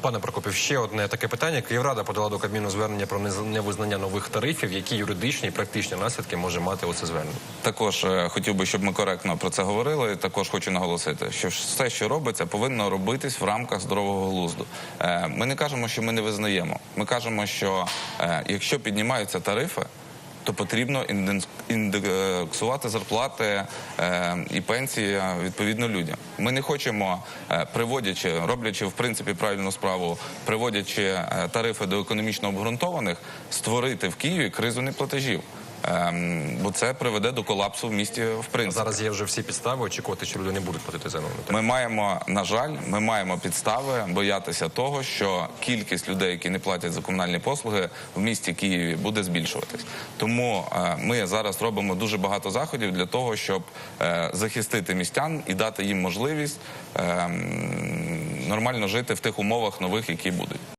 Пане Прокопів, ще одне таке питання. Київрада подала до Кабміну звернення про невизнання нових тарифів. Які юридичні і практичні наслідки може мати оце звернення? Також е, хотів би, щоб ми коректно про це говорили. Також хочу наголосити, що все, що робиться, повинно робитись в рамках здорового глузду. Е, Ми не кажемо, що ми не визнаємо. Ми кажемо, що е, якщо піднімаються тарифи. То потрібно індекс- індексувати зарплати е, і пенсії е, відповідно людям. Ми не хочемо, е, приводячи, роблячи в принципі правильну справу, приводячи е, тарифи до економічно обґрунтованих, створити в Києві кризу неплатежів. Ем, бо це приведе до колапсу в місті в принципі. Зараз є вже всі підстави очікувати, що люди не будуть платити за нову Ми маємо, на жаль, ми маємо підстави боятися того, що кількість людей, які не платять за комунальні послуги в місті Києві, буде збільшуватись. Тому е, ми зараз робимо дуже багато заходів для того, щоб е, захистити містян і дати їм можливість е, нормально жити в тих умовах нових, які будуть.